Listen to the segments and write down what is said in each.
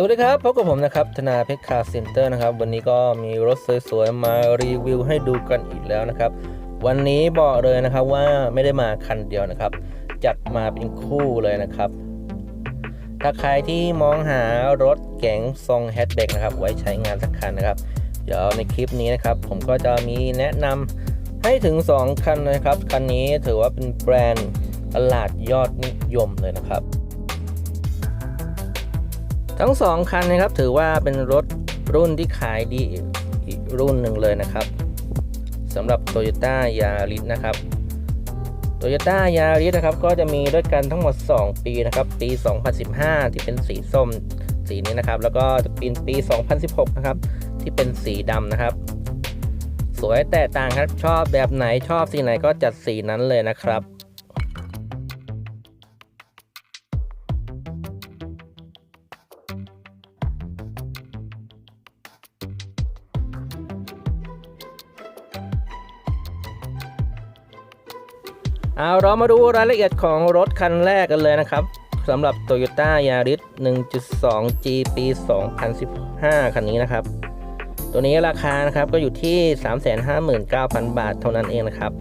สวัสดีครับพบกับผมนะครับธนาเพชรคาร์เซ็นเตอร์นะครับ วันนี้ก็มีรถสวยๆ มารีวิวให้ดูกันอีกแล้วนะครับ วันนี้บอกเลยนะครับว่าไม่ได้มาคันเดียวนะครับ จัดมาเป็นคู่เลยนะครับ ถ้าใครที่มองหารถเก๋งทรงแฮชแบ็กนะครับ ไว้ใช้งานสักคันนะครับ เดี๋ยวในคลิปนี้นะครับ ผมก็จะมีแนะนำให้ถึง 2 คันนะครับ คันนี้ถือว่าเป็นแบรนด์ตลาดยอดนิยมเลยนะครับ ทั้ง 2 คันนะครับถือว่าเป็นรถรุ่นที่ขายดีอีกรุ่นหนึ่งเลยนะครับสำหรับ Toyota Yaris นะครับ Toyota Yaris นะครับก็จะมีด้วยกันทั้งหมด 2 ปีนะครับ ปี 2015 ที่เป็นสีส้มสีนี้นะครับ แล้วก็จะเป็นปี 2016 นะครับ ที่เป็นสีดำนะครับ สวยแต่ต่างครับชอบแบบไหนชอบสีไหนก็จัดสีนั้นเลยนะครับ เอาเรามาดูรายละเอียดของรถคันแรกกันเลยนะครับสำหรับ Toyota Yaris 1.2G ปี 2015 คันนี้นะครับ ตัวนี้ราคานะครับก็อยู่ที่ 359,000 บาทเท่านั้นเองนะครับ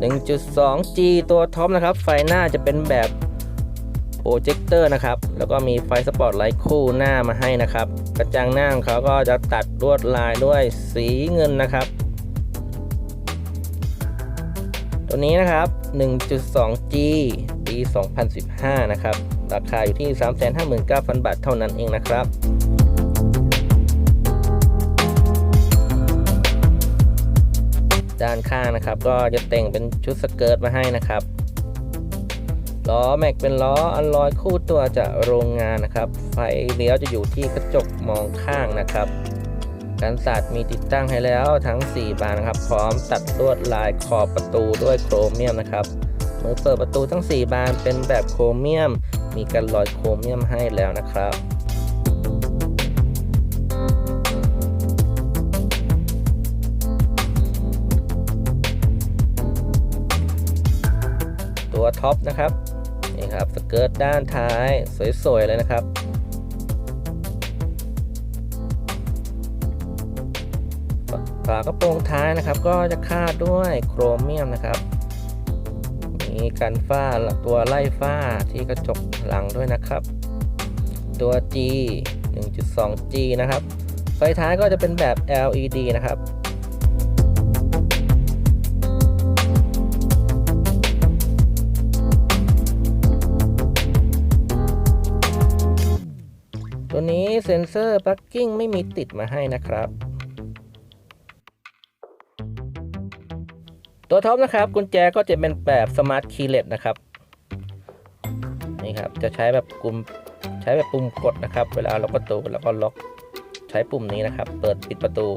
1.2G ตัวท็อปนะครับ ไฟหน้าจะเป็นแบบโปรเจคเตอร์นะครับ แล้วก็มีไฟสปอตไลท์คู่หน้ามาให้นะครับ กระจังหน้าของเขาก็จะตัดลวดลายด้วยสีเงินนะครับ ตัวนี้นะครับ 1.2G ปี 2015 นะครับ ราคาอยู่ที่ 359,000 บาทเท่านั้นเองนะครับด้านข้างนะครับก็จะแต่งเป็นชุดสเกิร์ตมาให้นะครับล้อแม็กเป็นล้ออัลลอยคู่ตัวจากโรงงานนะครับ ไฟเลี้ยวจะอยู่ที่กระจกมองข้างนะครับ กันศาสตร์มีติดตั้งให้แล้วทั้ง 4 บานนะครับ พร้อมตัดลวดลายขอบประตูด้วยโครเมียมนะครับมือเปิดประตูทั้ง 4 บานเป็นแบบโครเมียม มีกันรอยโครเมียมให้แล้วนะครับตัวท็อปนะครับนี่ครับสเกิร์ตด้านท้ายสวยๆเลยนะครับากระโปรงท้ายนะครับ ก็จะคาดด้วยโครเมียมนะครับ มีกันฝ้าตัวไล่ฝ้าที่กระจกหลังด้วยนะครับ ตัว G 1.2G นะครับ ไฟท้ายก็จะเป็นแบบ LED นะครับตัวนี้เซ็นเซอร์ปักกิ้งไม่มีติดมาให้นะครับ ตัวท็อปนะครับ กุญแจก็จะเป็นแบบสมาร์ทคีย์เลสนะครับนี่ครับจะใช้แบบกลุ่มใช้แบบปุ่มกดนะครับ เวลาล็อกประตูแล้วก็ล็อกใช้ปุ่มนี้นะครับ เปิดปิดประตู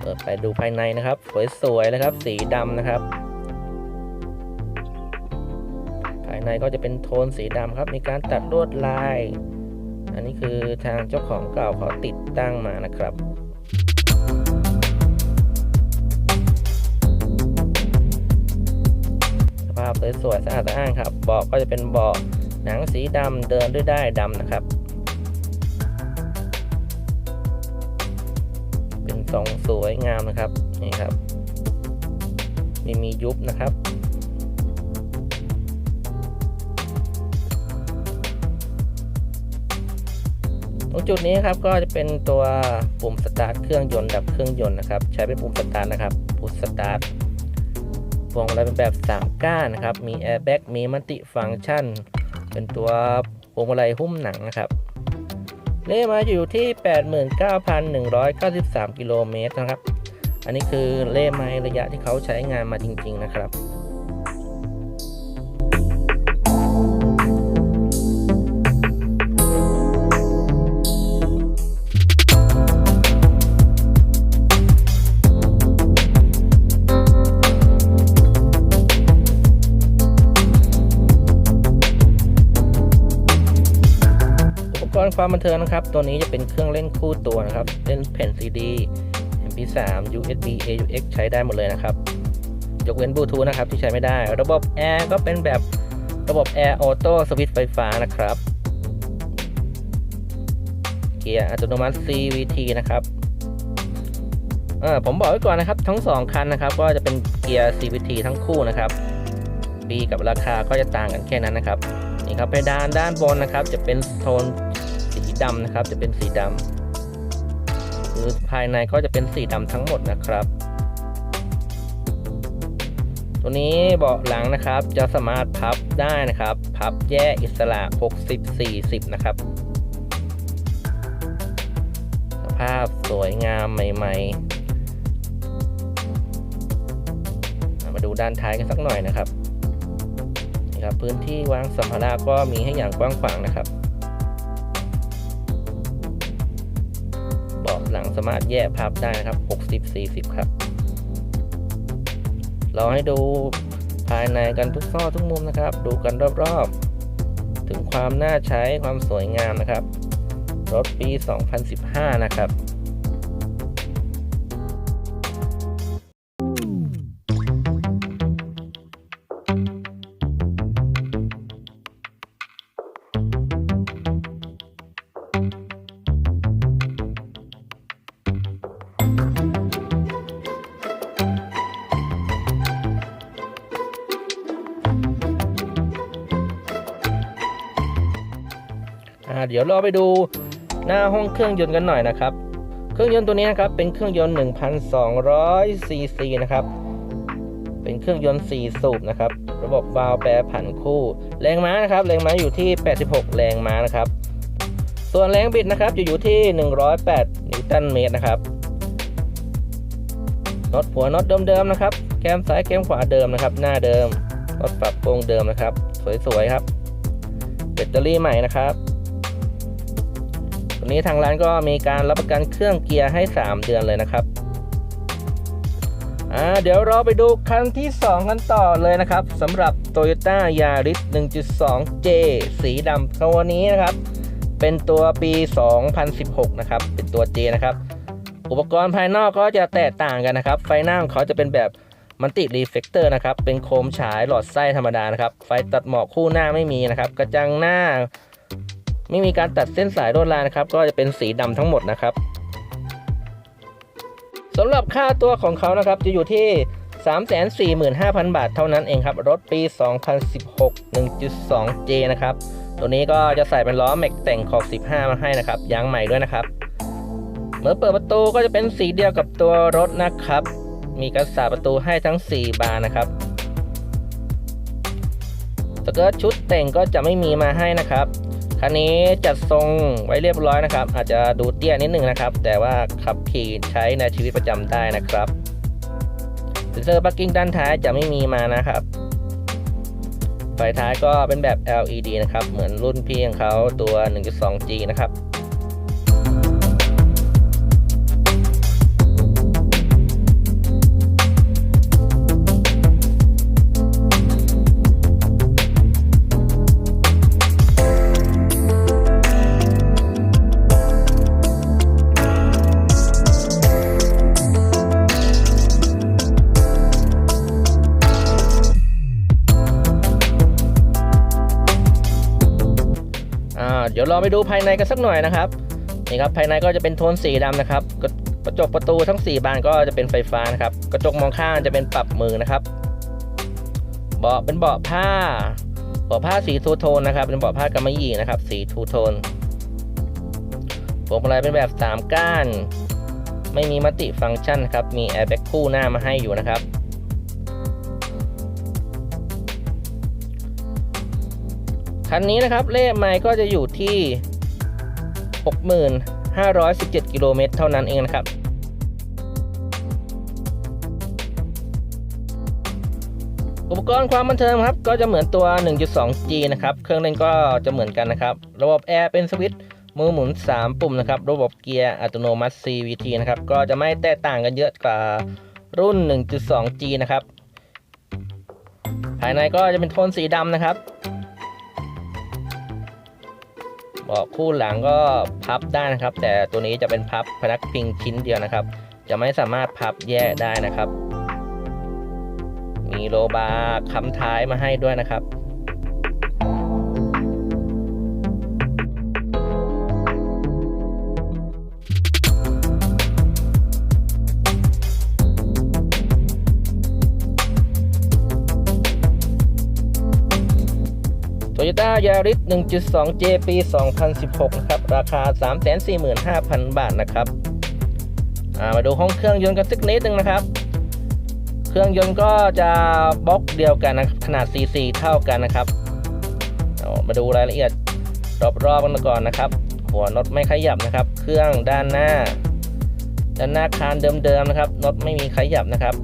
เปิดไปดูภายในนะครับสวยๆเลยครับ สีดำนะครับ ภายในก็จะเป็นโทนสีดำครับ มีการตัดลวดลาย อันนี้คือทางเจ้าของเก่าเขาติดตั้งมานะครับ สวยๆสะอาดสะอ้านครับเบาะก็จะเป็นเบาะหนังสีดำเดินด้วยได้ายดำนะครับ เป็นทรงสวยงามนะครับนี่ครับมีมียุบนะครับตรงจุดนี้ครับก็จะเป็นตัวปุ่มสตาร์ทเครื่องยนต์ดับเครื่องยนต์นะครับ ใช้เป็นปุ่มสตาร์ทนะครับปุ่มสตาร์ท พวงมาลัยเป็นแบบ3ก้านนะครับ มีแอร์แบ็กมีมัลติฟังก์ชัน เป็นตัวพวงมาลัยหุ้มหนังนะครับเลขมาอยู่ที่ 89,193 กิโลเมตรนะครับ อันนี้คือเลขไม้ระยะที่เขาใช้งานมาจริง ๆ นะครับ อุปกรณ์ความบันเทิงนะครับ ตัวนี้จะเป็นเครื่องเล่นคู่ตัวนะครับ เล่นแผ่นซีดี MP3 USB AUX ใช้ได้หมดเลยนะครับ ยกเว้นบลูทูธนะครับที่ใช้ไม่ได้ ระบบแอร์ก็เป็นแบบระบบแอร์ออโต้สวิตช์ไฟฟ้านะครับ เกียร์อัตโนมัติ CVT นะครับเออผมบอกไว้ก่อนนะครับ ทั้ง 2 คันนะครับ ก็จะเป็นเกียร์ CVT ทั้งคู่นะครับปีกับราคาก็จะต่างกันแค่นั้นนะครับนี่ครับเพดานด้านบนนะครับ จะเป็นโทน ดำนะครับ จะเป็นสีดำคือภายในก็จะเป็นสีดำทั้งหมดนะครับ ตัวนี้เบาะหลังนะครับ จะสามารถพับได้นะครับ พับแยกอิสระ 60 40 นะครับ สภาพสวยงามใหม่ ๆ มาดูด้านท้ายกันสักหน่อยนะครับนี่ครับพื้นที่วางสัมภาระก็มีให้อย่างกว้างขวางนะครับ หลังสามารถแยกภาพได้นะครับ 60 40 ครับ เราให้ดูภายในกันทุกซอทุกมุมนะครับ ดูกันรอบๆ ถึงความน่าใช้ความสวยงามนะครับ รถปี 2015 นะครับ อ่าเดี๋ยวเราไปดูหน้าห้องเครื่องยนต์กันหน่อยนะครับ เครื่องยนต์ตัวนี้นะครับเป็นเครื่องยนต์ 1,200 ซีซีนะครับ เป็นเครื่องยนต์ 4 สูบนะครับ ระบบวาล์วแปรผันคู่ แรงม้านะครับ แรงม้าอยู่ที่ 86 แรงม้านะครับ ส่วนแรงบิดนะครับจะอยู่ที่ 108 นิวตันเมตรนะครับน็อตหัวน็อตเดิมๆนะครับ แก้มซ้ายแก้มขวาเดิมนะครับ หน้าเดิมน็อตปรับโปรงเดิมนะครับ สวยๆครับแบตเตอรี่ใหม่นะครับ ตัวนี้ทางร้านก็มีการรับประกันเครื่องเกียร์ให้ 3 เดือนเลยนะครับอ่าเดี๋ยวเราไปดูคันที่ 2 กันต่อเลยนะครับสำหรับ Toyota Yaris 1.2J สีดำตัวนี้นะครับ เป็นตัวปี 2016 นะครับ เป็นตัว J นะครับ อุปกรณ์ภายนอกก็จะแตกต่างกันนะครับ ไฟหน้าของเขาจะเป็นแบบมันติรีเฟกเตอร์นะครับ เป็นโคมฉายหลอดไส้ธรรมดานะครับ ไฟตัดหมอกคู่หน้าไม่มีนะครับ กระจังหน้า ไม่มีการตัดเส้นสายลวดลายนะครับ ก็จะเป็นสีดำทั้งหมดนะครับสำหรับค่าตัวของเขานะครับจะอยู่ที่ 345,000 บาทเท่านั้นเองครับ รถปี 2016 1.2J นะครับ ตัวนี้ก็จะใส่เป็นล้อแม็กแต่งขอบ 15 มาให้นะครับ ยางใหม่ด้วยนะครับ เมื่อเปิดประตูก็จะเป็นสีเดียวกับตัวรถนะครับ มีกระสาประตูให้ทั้ง 4 บานนะครับสเกิร์ตชุดแต่งก็จะไม่มีมาให้นะครับ คันนี้จัดทรงไว้เรียบร้อยนะครับ อาจจะดูเตี้ยนิดนึงนะครับ แต่ว่าขับขี่ใช้ในชีวิตประจำได้นะครับเซ็นเซอร์ปาร์กิ้งด้านท้ายจะไม่มีมานะครับไฟท้ายก็เป็นแบบ LED นะครับ เหมือนรุ่นพี่ของเขาตัว 1.2G นะครับ ยวเราไปดูภายในกันสักหน่อยนะครับนี่ครับภายในก็จะเป็นโทนสีดำนะครับกระจกประตูทั้ง 4 บานก็จะเป็นไฟฟ้านะครับกระจกมองข้างจะเป็นปรับมือนะครับ เบาะเป็นเบาะผ้าเบาะผ้าสีทูโทนนะครับ เป็นเบาะผ้ากำมะหยี่นะครับ สีทูโทนพวงมาลัยเป็นแบบ 3 ก้าน ไม่มีมัลติฟังก์ชันครับมีแอร์แบ็กคู่หน้ามาให้อยู่นะครับ คันนี้นะครับเลขไมล์ก็จะอยู่ที่ 6,517 กิโลเมตรเท่านั้นเองนะครับอุปกรณ์ความบันเทิงครับก็จะเหมือนตัว 1.2G นะครับ เครื่องเล่นก็จะเหมือนกันนะครับ ระบบแอร์เป็นสวิตช์มือหมุน 3 ปุ่มนะครับ ระบบเกียร์อัตโนมัติ CVT นะครับ ก็จะไม่แตกต่างกันเยอะกว่ารุ่น 1.2G นะครับ ภายในก็จะเป็นโทนสีดำนะครับ เบาะคู่หลังก็พับได้นะครับ แต่ตัวนี้จะเป็นพับพนักพิงชิ้นเดียวนะครับ จะไม่สามารถพับแยกได้นะครับ มีโลบาร์ค้ำท้ายมาให้ด้วยนะครับ Toyota Yaris 1.2J ปี 2016 นะครับ ราคา 345,000 บาทนะครับามาดูห้องเครื่องยนต์กันสักนิดนึงนะครับ เครื่องยนต์ก็จะบล็อกเดียวกันนะครับขนาด CC เท่ากันนะครับามาดูรายละเอียดรอบๆกันก่อนนะครับ หัวน็อตไม่ขยับนะครับ เครื่องด้านหน้า ด้านหน้าคานเดิมๆนะครับน็อตไม่มีขยับนะครับ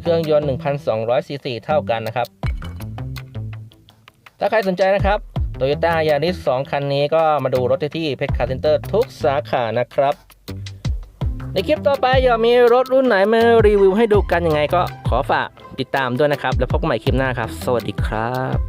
เครื่องยนต์ 1,200ซีซีเท่ากันนะครับ ถ้าใครสนใจนะครับ Toyota Yaris 2 คันนี้ก็มาดูรถได้ที่เพชรคาร์เซ็นเตอร์ทุกสาขานะครับ ในคลิปต่อไปอยากมีรถรุ่นไหนมารีวิวให้ดูกันยังไงก็ขอฝากติดตามด้วยนะครับ แล้วพบกันใหม่คลิปหน้าครับ สวัสดีครับ